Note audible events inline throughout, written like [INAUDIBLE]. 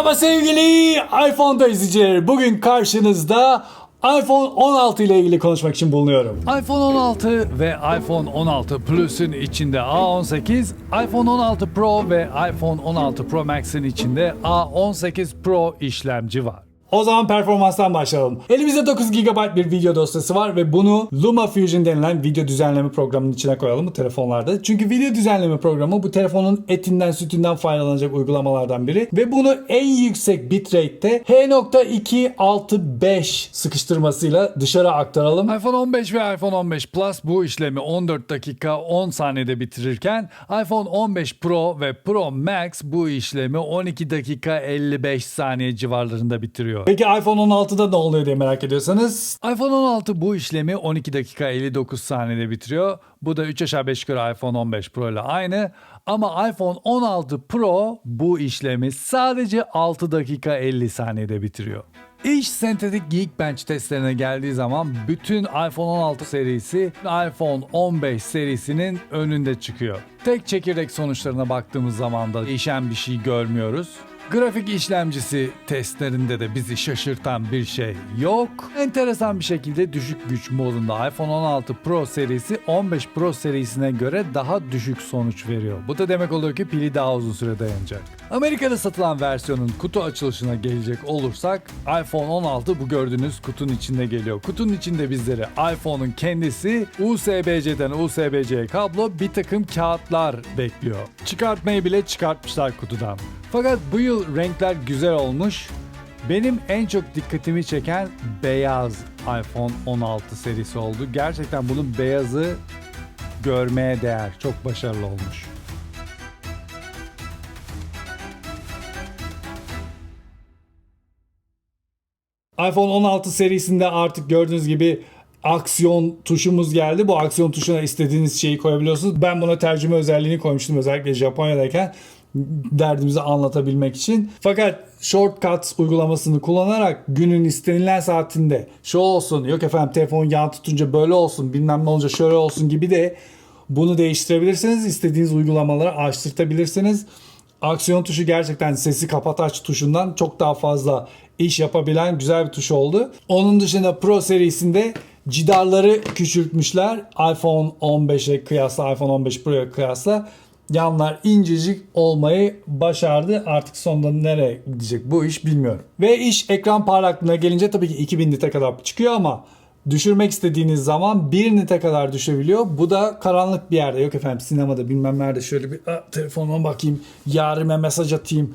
Merhaba sevgili iPhone'da izleyiciler. Bugün karşınızda iPhone 16 ile ilgili konuşmak için bulunuyorum. iPhone 16 ve iPhone 16 Plus'un içinde A18, iPhone 16 Pro ve iPhone 16 Pro Max'in içinde A18 Pro işlemci var. O zaman performanstan başlayalım. Elimizde 9 GB bir video dosyası var ve bunu LumaFusion denilen video düzenleme programının içine koyalım bu telefonlarda. Çünkü video düzenleme programı bu telefonun etinden sütünden faydalanacak uygulamalardan biri ve bunu en yüksek bitrate'te H.265 sıkıştırmasıyla dışarı aktaralım. iPhone 15 ve iPhone 15 Plus bu işlemi 14 dakika 10 saniyede bitirirken iPhone 15 Pro ve Pro Max bu işlemi 12 dakika 55 saniye civarlarında bitiriyor. Peki iPhone 16'da ne oluyor diye merak ediyorsanız iPhone 16 bu işlemi 12 dakika 59 saniyede bitiriyor. Bu da 3 aşağı 5 yukarı iPhone 15 Pro ile aynı. Ama iPhone 16 Pro bu işlemi sadece 6 dakika 50 saniyede bitiriyor. İş sentetik Geekbench testlerine geldiği zaman bütün iPhone 16 serisi iPhone 15 serisinin önünde çıkıyor. Tek çekirdek sonuçlarına baktığımız zaman da değişen bir şey görmüyoruz. Grafik işlemcisi testlerinde de bizi şaşırtan bir şey yok. Enteresan bir şekilde düşük güç modunda iPhone 16 Pro serisi 15 Pro serisine göre daha düşük sonuç veriyor. Bu da demek oluyor ki pili daha uzun süre dayanacak. Amerika'da satılan versiyonun kutu açılışına gelecek olursak iPhone 16 bu gördüğünüz kutunun içinde geliyor. Kutunun içinde bizleri iPhone'un kendisi USB-C'den USB-C'ye kablo bir takım kağıtlar bekliyor. Çıkartmayı bile çıkartmışlar kutudan. Fakat bu yıl renkler güzel olmuş. Benim en çok dikkatimi çeken beyaz iPhone 16 serisi oldu. Gerçekten bunun beyazı görmeye değer. Çok başarılı olmuş. iPhone 16 serisinde artık gördüğünüz gibi aksiyon tuşumuz geldi. Bu aksiyon tuşuna istediğiniz şeyi koyabiliyorsunuz. Ben buna tercüme özelliğini koymuştum özellikle Japonya'dayken derdimizi anlatabilmek için. Fakat shortcuts uygulamasını kullanarak günün istenilen saatinde şu olsun yok efendim telefon yan tutunca böyle olsun bilmem ne olunca şöyle olsun gibi de bunu değiştirebilirsiniz. İstediğiniz uygulamaları açtırtabilirsiniz. Aksiyon tuşu gerçekten sesi kapat aç tuşundan çok daha fazla iş yapabilen güzel bir tuş oldu. Onun dışında Pro serisinde cidarları küçültmüşler. iPhone 15'e kıyasla, iPhone 15 Pro'ya kıyasla yanlar incecik olmayı başardı. Artık sonunda nereye gidecek bu iş bilmiyorum. Ve iş ekran parlaklığına gelince tabii ki 2000 nite kadar çıkıyor ama düşürmek istediğiniz zaman 1 nite kadar düşebiliyor. Bu da karanlık bir yerde. Yok efendim sinemada bilmem nerede şöyle bir "Aa, telefonuma bakayım, yarime mesaj atayım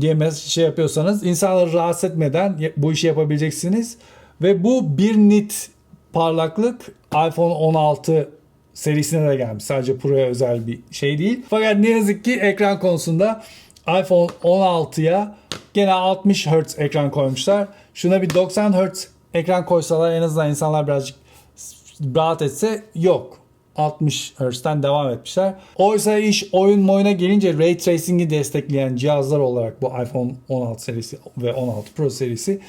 diye şey yapıyorsanız insanları rahatsız etmeden bu işi yapabileceksiniz. Ve bu 1 nit parlaklık iPhone 16 serisine de gelmiş. Sadece Pro'ya özel bir şey değil. Fakat ne yazık ki ekran konusunda iPhone 16'ya gene 60 Hz ekran koymuşlar. Şuna bir 90 Hz ekran koysalar en azından insanlar birazcık rahat etse yok. 60 Hz'den devam etmişler. Oysa iş oyun oyuna gelince Ray Tracing'i destekleyen cihazlar olarak bu iPhone 16 serisi ve 16 Pro serisi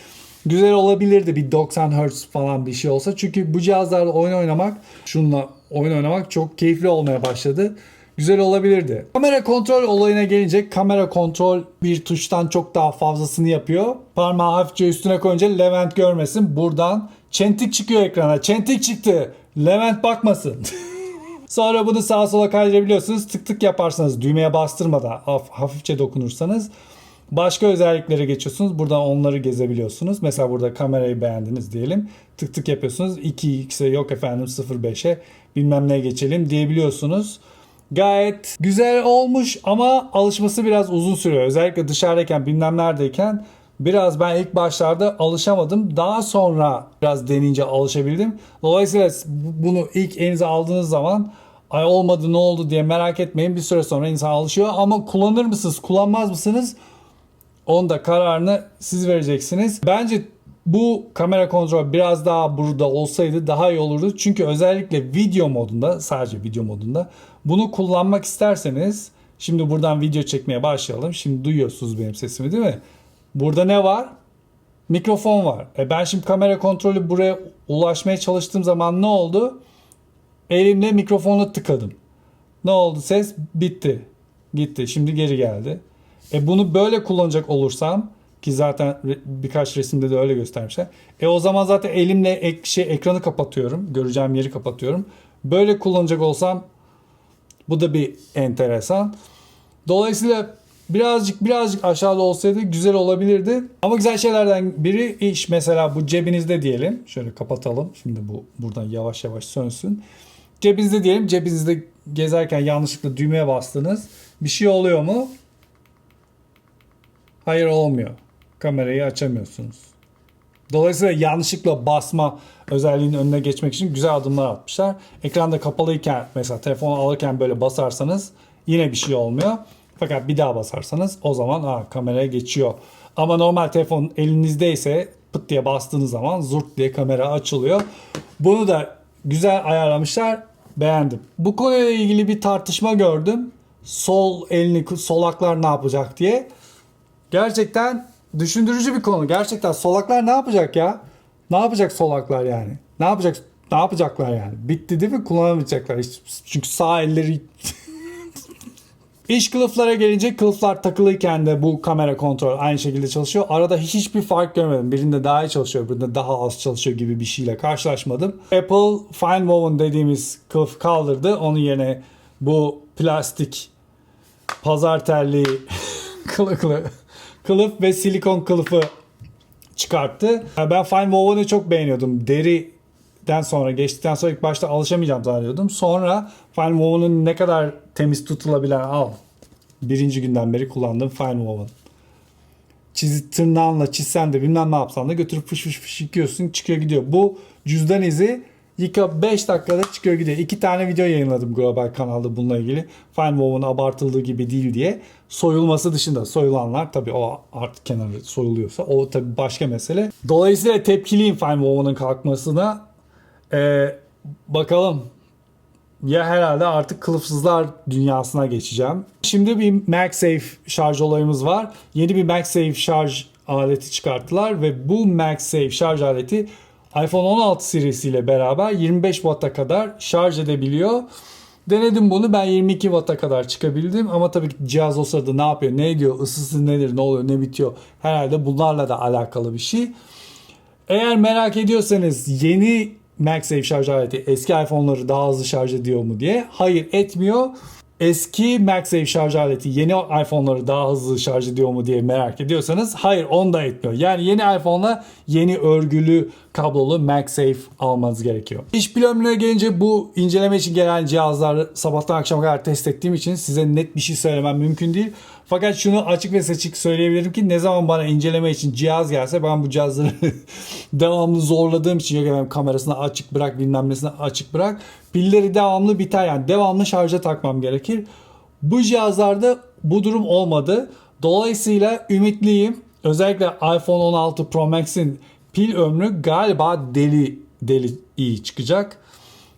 güzel olabilirdi bir 90 Hz falan bir şey olsa. Çünkü bu cihazlarla oyun oynamak, şunla oyun oynamak çok keyifli olmaya başladı. Güzel olabilirdi. Kamera kontrol olayına gelince kamera kontrol bir tuştan çok daha fazlasını yapıyor. Parmağı hafifçe üstüne koyunca Levent görmesin. Buradan çentik çıkıyor ekrana. Çentik çıktı. Levent bakmasın. [LAUGHS] Sonra bunu sağa sola kaydırabiliyorsunuz. Tık tık yaparsanız düğmeye bastırmadan haf- hafifçe dokunursanız başka özelliklere geçiyorsunuz. Buradan onları gezebiliyorsunuz. Mesela burada kamerayı beğendiniz diyelim. Tık tık yapıyorsunuz. 2x'e yok efendim 0.5'e bilmem neye geçelim diyebiliyorsunuz. Gayet güzel olmuş ama alışması biraz uzun sürüyor. Özellikle dışarıdayken bilmem neredeyken biraz ben ilk başlarda alışamadım. Daha sonra biraz denince alışabildim. Dolayısıyla bunu ilk elinize aldığınız zaman ay olmadı ne oldu diye merak etmeyin. Bir süre sonra insan alışıyor ama kullanır mısınız kullanmaz mısınız? Onun da kararını siz vereceksiniz. Bence bu kamera kontrol biraz daha burada olsaydı daha iyi olurdu. Çünkü özellikle video modunda, sadece video modunda bunu kullanmak isterseniz şimdi buradan video çekmeye başlayalım. Şimdi duyuyorsunuz benim sesimi değil mi? Burada ne var? Mikrofon var. E ben şimdi kamera kontrolü buraya ulaşmaya çalıştığım zaman ne oldu? Elimle mikrofonu tıkadım. Ne oldu ses? Bitti. Gitti. Şimdi geri geldi. E bunu böyle kullanacak olursam ki zaten birkaç resimde de öyle göstermişler. E o zaman zaten elimle ek, şey ekranı kapatıyorum. Göreceğim yeri kapatıyorum. Böyle kullanacak olsam bu da bir enteresan. Dolayısıyla birazcık birazcık aşağıda olsaydı güzel olabilirdi. Ama güzel şeylerden biri iş mesela bu cebinizde diyelim. Şöyle kapatalım. Şimdi bu buradan yavaş yavaş sönsün. Cebinizde diyelim. Cebinizde gezerken yanlışlıkla düğmeye bastınız. Bir şey oluyor mu? Hayır olmuyor. Kamerayı açamıyorsunuz. Dolayısıyla yanlışlıkla basma özelliğinin önüne geçmek için güzel adımlar atmışlar. Ekranda kapalıyken mesela telefonu alırken böyle basarsanız yine bir şey olmuyor. Fakat bir daha basarsanız o zaman aa, kameraya geçiyor. Ama normal telefon elinizdeyse pıt diye bastığınız zaman zurt diye kamera açılıyor. Bunu da güzel ayarlamışlar. Beğendim. Bu konuyla ilgili bir tartışma gördüm. Sol elini solaklar ne yapacak diye. Gerçekten düşündürücü bir konu. Gerçekten solaklar ne yapacak ya? Ne yapacak solaklar yani? Ne yapacak? Ne yapacaklar yani? Bitti değil mi? Kullanamayacaklar. Çünkü sağ elleri [LAUGHS] İş kılıflara gelince kılıflar takılıyken de bu kamera kontrol aynı şekilde çalışıyor. Arada hiçbir fark görmedim. Birinde daha iyi çalışıyor, birinde daha az çalışıyor gibi bir şeyle karşılaşmadım. Apple Fine Woven dediğimiz kılıf kaldırdı. Onun yerine bu plastik pazar terliği [LAUGHS] kılıklı kılıf ve silikon kılıfı çıkarttı. Ben Fine Woven'ı çok beğeniyordum. Deriden sonra geçtikten sonra ilk başta alışamayacağım zannediyordum. Sonra Fine Woven'ın ne kadar temiz tutulabilen al. Birinci günden beri kullandığım Fine Woven. Çizi tırnağınla çizsen de bilmem ne yapsan da götürüp fış fış fış yıkıyorsun çıkıyor gidiyor. Bu cüzdan izi yıka 5 dakikada çıkıyor gidiyor. İki tane video yayınladım global kanalda bununla ilgili. Fine Woven abartıldığı gibi değil diye. Soyulması dışında soyulanlar tabii o artık kenarı soyuluyorsa o tabii başka mesele. Dolayısıyla tepkiliyim Fine Woven'ın kalkmasına. Ee, bakalım ya herhalde artık kılıfsızlar dünyasına geçeceğim. Şimdi bir MagSafe şarj olayımız var. Yeni bir MagSafe şarj aleti çıkarttılar ve bu MagSafe şarj aleti iPhone 16 serisiyle beraber 25 Watt'a kadar şarj edebiliyor. Denedim bunu ben 22 Watt'a kadar çıkabildim ama tabii ki cihaz o sırada ne yapıyor, ne ediyor, ısısı nedir, ne oluyor, ne bitiyor herhalde bunlarla da alakalı bir şey. Eğer merak ediyorsanız yeni MagSafe şarj aleti eski iPhone'ları daha hızlı şarj ediyor mu diye. Hayır etmiyor. Eski MagSafe şarj aleti yeni iPhone'ları daha hızlı şarj ediyor mu diye merak ediyorsanız hayır onu da etmiyor. Yani yeni iPhone'la yeni örgülü kablolu MagSafe almanız gerekiyor. İş planına gelince bu inceleme için gelen cihazları sabahtan akşama kadar test ettiğim için size net bir şey söylemem mümkün değil. Fakat şunu açık ve seçik söyleyebilirim ki ne zaman bana inceleme için cihaz gelse ben bu cihazları [LAUGHS] devamlı zorladığım için yok efendim kamerasını açık bırak bilmem nesini açık bırak. Pilleri devamlı biter yani devamlı şarja takmam gerekir. Bu cihazlarda bu durum olmadı. Dolayısıyla ümitliyim. Özellikle iPhone 16 Pro Max'in pil ömrü galiba deli deli iyi çıkacak.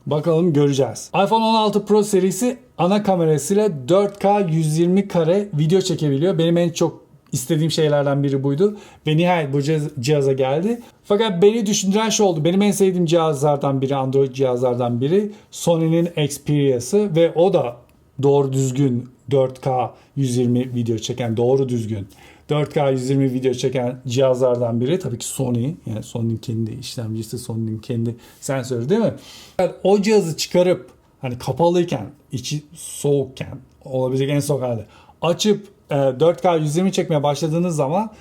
Bakalım göreceğiz. iPhone 16 Pro serisi ana kamerasıyla 4K 120 kare video çekebiliyor. Benim en çok istediğim şeylerden biri buydu. Ve nihayet bu cihaz- cihaza geldi. Fakat beni düşündüren şey oldu. Benim en sevdiğim cihazlardan biri, Android cihazlardan biri Sony'nin Xperia'sı ve o da doğru düzgün 4K 120 video çeken doğru düzgün 4K 120 video çeken cihazlardan biri tabii ki Sony. Yani Sony'nin kendi işlemcisi, Sony'nin kendi sensörü değil mi? Yani o cihazı çıkarıp hani kapalıyken, içi soğukken olabilecek en soğuk halde açıp e, 4K 120 çekmeye başladığınız zaman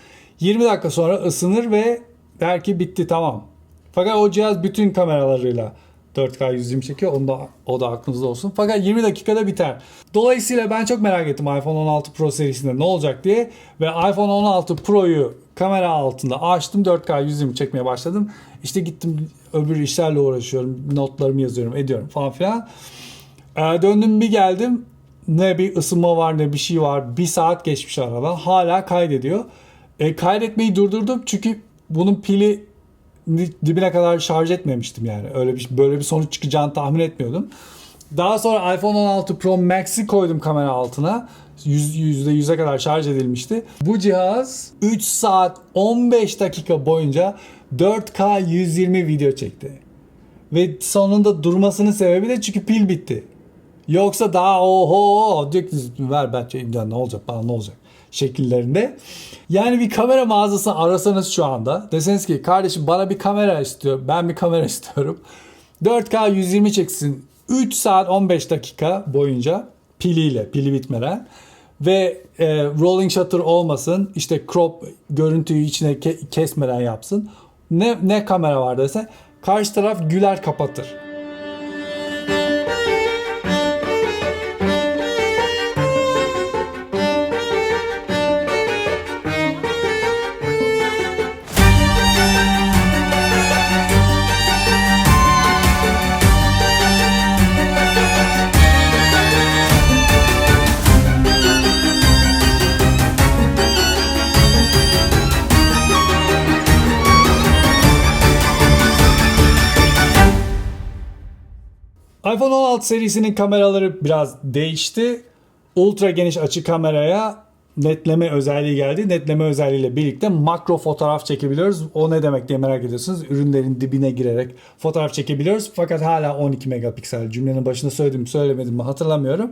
20 dakika sonra ısınır ve der ki bitti tamam. Fakat o cihaz bütün kameralarıyla 4K 120 çekiyor. Onu da, o da aklınızda olsun. Fakat 20 dakikada biter. Dolayısıyla ben çok merak ettim iPhone 16 Pro serisinde ne olacak diye. Ve iPhone 16 Pro'yu kamera altında açtım. 4K 120 çekmeye başladım. İşte gittim öbür işlerle uğraşıyorum. Notlarımı yazıyorum, ediyorum falan filan. Ee, döndüm bir geldim. Ne bir ısınma var ne bir şey var. Bir saat geçmiş aradan. Hala kaydediyor. E, kaydetmeyi durdurdum çünkü bunun pili dibine kadar şarj etmemiştim yani. Öyle bir böyle bir sonuç çıkacağını tahmin etmiyordum. Daha sonra iPhone 16 Pro Max'i koydum kamera altına. Yüz- %100'e kadar şarj edilmişti. Bu cihaz 3 saat 15 dakika boyunca 4K 120 video çekti. Ve sonunda durmasının sebebi de çünkü pil bitti. Yoksa daha oho diyor ki ver ben şey- ne olacak bana ne olacak. Şekillerinde. Yani bir kamera mağazası arasanız şu anda deseniz ki kardeşim bana bir kamera istiyor. Ben bir kamera [LAUGHS] istiyorum. 4K 120 çeksin 3 saat 15 dakika boyunca piliyle pili bitmeden ve e, rolling shutter olmasın işte crop görüntüyü içine ke- kesmeden yapsın. Ne, ne kamera var dese karşı taraf güler kapatır. iPhone 16 serisinin kameraları biraz değişti. Ultra geniş açı kameraya netleme özelliği geldi. Netleme özelliğiyle birlikte makro fotoğraf çekebiliyoruz. O ne demek diye merak ediyorsunuz. Ürünlerin dibine girerek fotoğraf çekebiliyoruz. Fakat hala 12 megapiksel. Cümlenin başında söyledim söylemedim mi hatırlamıyorum.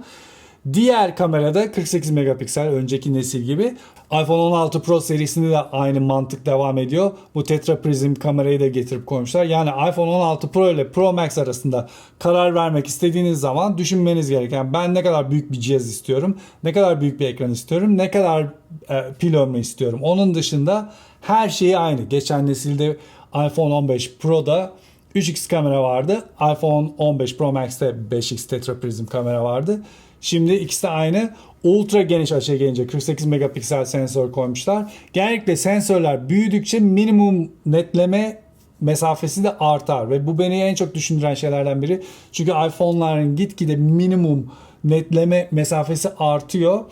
Diğer kamerada 48 megapiksel önceki nesil gibi. iPhone 16 Pro serisinde de aynı mantık devam ediyor. Bu tetra prizm kamerayı da getirip koymuşlar. Yani iPhone 16 Pro ile Pro Max arasında karar vermek istediğiniz zaman düşünmeniz gereken ben ne kadar büyük bir cihaz istiyorum, ne kadar büyük bir ekran istiyorum, ne kadar e, pil ömrü istiyorum. Onun dışında her şeyi aynı. Geçen nesilde iPhone 15 Pro'da 3x kamera vardı. iPhone 15 Pro Max'te 5x tetra prizm kamera vardı. Şimdi ikisi de aynı. Ultra geniş açıya gelince 48 megapiksel sensör koymuşlar. Genellikle sensörler büyüdükçe minimum netleme mesafesi de artar ve bu beni en çok düşündüren şeylerden biri. Çünkü iPhone'ların gitgide minimum netleme mesafesi artıyor.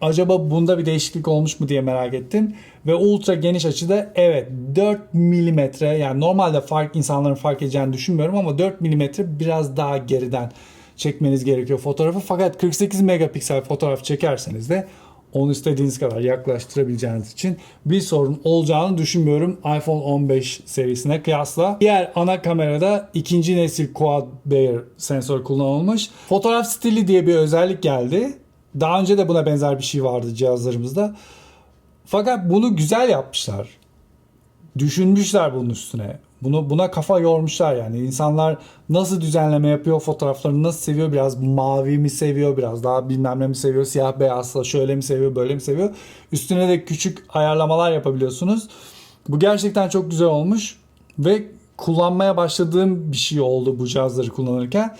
Acaba bunda bir değişiklik olmuş mu diye merak ettim. Ve ultra geniş açıda evet 4 milimetre yani normalde fark insanların fark edeceğini düşünmüyorum ama 4 milimetre biraz daha geriden çekmeniz gerekiyor fotoğrafı. Fakat 48 megapiksel fotoğraf çekerseniz de onu istediğiniz kadar yaklaştırabileceğiniz için bir sorun olacağını düşünmüyorum iPhone 15 serisine kıyasla. Diğer ana kamerada ikinci nesil Quad Bayer sensör kullanılmış. Fotoğraf stili diye bir özellik geldi. Daha önce de buna benzer bir şey vardı cihazlarımızda. Fakat bunu güzel yapmışlar. Düşünmüşler bunun üstüne. Bunu buna kafa yormuşlar yani. İnsanlar nasıl düzenleme yapıyor, fotoğraflarını nasıl seviyor, biraz mavi mi seviyor, biraz daha bilmem ne mi seviyor, siyah beyazla şöyle mi seviyor, böyle mi seviyor. Üstüne de küçük ayarlamalar yapabiliyorsunuz. Bu gerçekten çok güzel olmuş ve kullanmaya başladığım bir şey oldu bu cihazları kullanırken.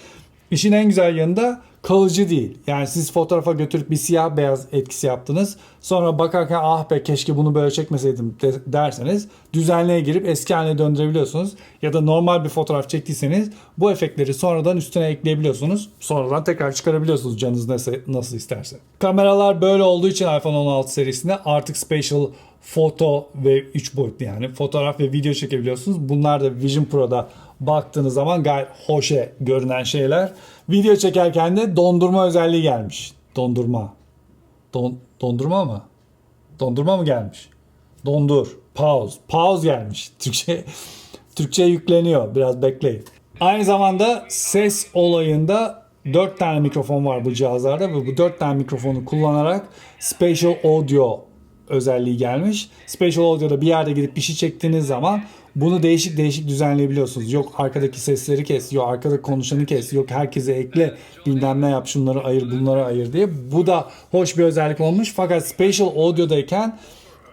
İşin en güzel yanı da kalıcı değil. Yani siz fotoğrafa götürüp bir siyah beyaz etkisi yaptınız. Sonra bakarken ah be keşke bunu böyle çekmeseydim de- derseniz düzenleye girip eski haline döndürebiliyorsunuz. Ya da normal bir fotoğraf çektiyseniz bu efektleri sonradan üstüne ekleyebiliyorsunuz. Sonradan tekrar çıkarabiliyorsunuz canınız nasıl, nasıl isterse. Kameralar böyle olduğu için iPhone 16 serisinde artık Spatial foto ve 3 boyutlu yani fotoğraf ve video çekebiliyorsunuz. Bunlar da Vision Pro'da baktığınız zaman gayet hoşe görünen şeyler. Video çekerken de dondurma özelliği gelmiş. Dondurma. Don, dondurma mı? Dondurma mı gelmiş? Dondur. Pause. Pause gelmiş. [LAUGHS] Türkçe Türkçe yükleniyor. Biraz bekleyin. Aynı zamanda ses olayında 4 tane mikrofon var bu cihazlarda ve bu 4 tane mikrofonu kullanarak Spatial Audio özelliği gelmiş. Spatial Audio'da bir yerde gidip bir şey çektiğiniz zaman bunu değişik değişik düzenleyebiliyorsunuz. Yok arkadaki sesleri kes, yok arkada konuşanı kes, yok herkese ekle, bilmem ne yap, şunları ayır, bunları ayır diye. Bu da hoş bir özellik olmuş. Fakat Spatial Audio'dayken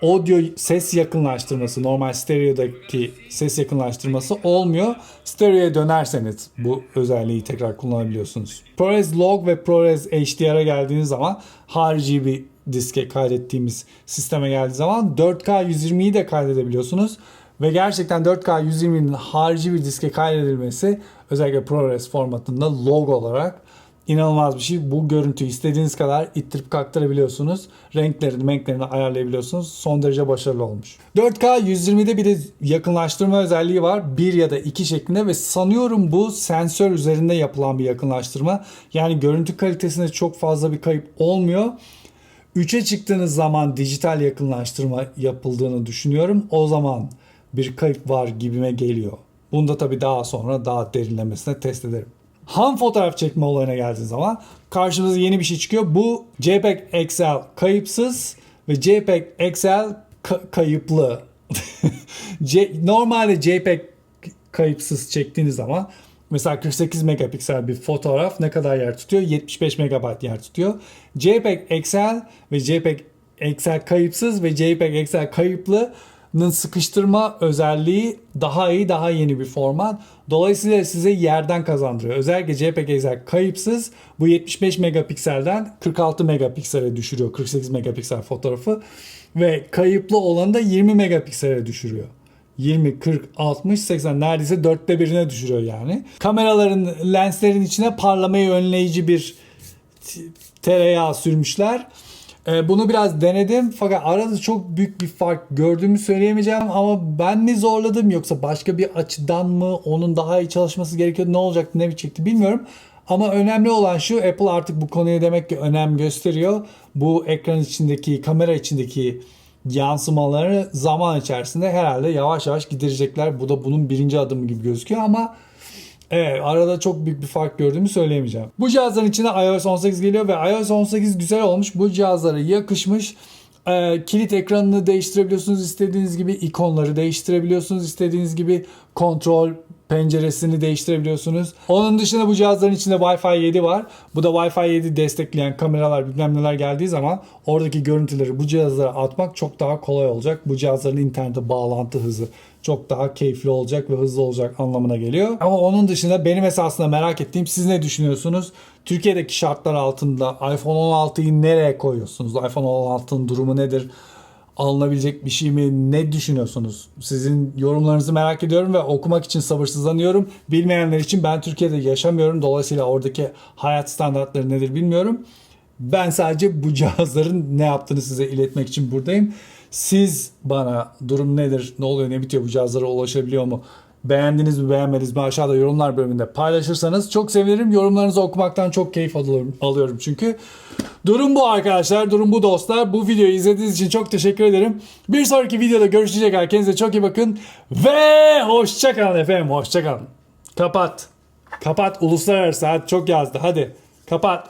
audio ses yakınlaştırması, normal stereodaki ses yakınlaştırması olmuyor. Stereo'ya dönerseniz bu özelliği tekrar kullanabiliyorsunuz. ProRes Log ve ProRes HDR'a geldiğiniz zaman harici bir diske kaydettiğimiz sisteme geldiği zaman 4K 120'yi de kaydedebiliyorsunuz. Ve gerçekten 4K 120'nin harici bir diske kaydedilmesi özellikle ProRes formatında log olarak inanılmaz bir şey. Bu görüntüyü istediğiniz kadar ittirip kaktırabiliyorsunuz. Renklerini, renklerini ayarlayabiliyorsunuz. Son derece başarılı olmuş. 4K 120'de bir de yakınlaştırma özelliği var. 1 ya da 2 şeklinde ve sanıyorum bu sensör üzerinde yapılan bir yakınlaştırma. Yani görüntü kalitesinde çok fazla bir kayıp olmuyor. 3'e çıktığınız zaman dijital yakınlaştırma yapıldığını düşünüyorum. O zaman bir kayıp var gibime geliyor. Bunu da tabii daha sonra daha derinlemesine test ederim. Ham fotoğraf çekme olayına geldiği zaman karşımıza yeni bir şey çıkıyor. Bu JPEG XL kayıpsız ve JPEG XL ka- kayıplı. [LAUGHS] Normalde JPEG kayıpsız çektiğiniz zaman mesela 48 megapiksel bir fotoğraf ne kadar yer tutuyor? 75 megabayt yer tutuyor. JPEG XL ve JPEG XL kayıpsız ve JPEG XL kayıplının sıkıştırma özelliği daha iyi, daha yeni bir format. Dolayısıyla size yerden kazandırıyor. Özellikle JPEG XL kayıpsız bu 75 megapikselden 46 megapiksele düşürüyor 48 megapiksel fotoğrafı ve kayıplı olanı da 20 megapiksele düşürüyor. 20, 40, 60, 80 neredeyse dörtte birine düşürüyor yani. Kameraların lenslerin içine parlamayı önleyici bir tereyağı sürmüşler. Ee, bunu biraz denedim fakat arada çok büyük bir fark gördüğümü söyleyemeyeceğim ama ben mi zorladım yoksa başka bir açıdan mı onun daha iyi çalışması gerekiyor ne olacaktı ne bitecekti bilmiyorum. Ama önemli olan şu Apple artık bu konuya demek ki önem gösteriyor. Bu ekran içindeki kamera içindeki yansımaları zaman içerisinde herhalde yavaş yavaş giderecekler. Bu da bunun birinci adımı gibi gözüküyor ama Evet arada çok büyük bir fark gördüğümü söyleyemeyeceğim. Bu cihazların içine iOS 18 geliyor ve iOS 18 güzel olmuş. Bu cihazlara yakışmış. Ee, kilit ekranını değiştirebiliyorsunuz istediğiniz gibi. ikonları değiştirebiliyorsunuz istediğiniz gibi. Kontrol penceresini değiştirebiliyorsunuz. Onun dışında bu cihazların içinde Wi-Fi 7 var. Bu da Wi-Fi 7 destekleyen kameralar bilmem neler geldiği zaman oradaki görüntüleri bu cihazlara atmak çok daha kolay olacak. Bu cihazların internete bağlantı hızı çok daha keyifli olacak ve hızlı olacak anlamına geliyor. Ama onun dışında benim esasında merak ettiğim siz ne düşünüyorsunuz? Türkiye'deki şartlar altında iPhone 16'yı nereye koyuyorsunuz? iPhone 16'nın durumu nedir? Alınabilecek bir şey mi? Ne düşünüyorsunuz? Sizin yorumlarınızı merak ediyorum ve okumak için sabırsızlanıyorum. Bilmeyenler için ben Türkiye'de yaşamıyorum. Dolayısıyla oradaki hayat standartları nedir bilmiyorum. Ben sadece bu cihazların ne yaptığını size iletmek için buradayım. Siz bana durum nedir, ne oluyor, ne bitiyor bu cihazlara ulaşabiliyor mu? Beğendiniz mi, beğenmediniz mi aşağıda yorumlar bölümünde paylaşırsanız çok sevinirim. Yorumlarınızı okumaktan çok keyif alıyorum, alıyorum çünkü. Durum bu arkadaşlar, durum bu dostlar. Bu videoyu izlediğiniz için çok teşekkür ederim. Bir sonraki videoda görüşecek kadar kendinize çok iyi bakın. Ve hoşçakalın efendim, hoşçakalın. Kapat. Kapat, uluslararası saat çok yazdı. Hadi kapat.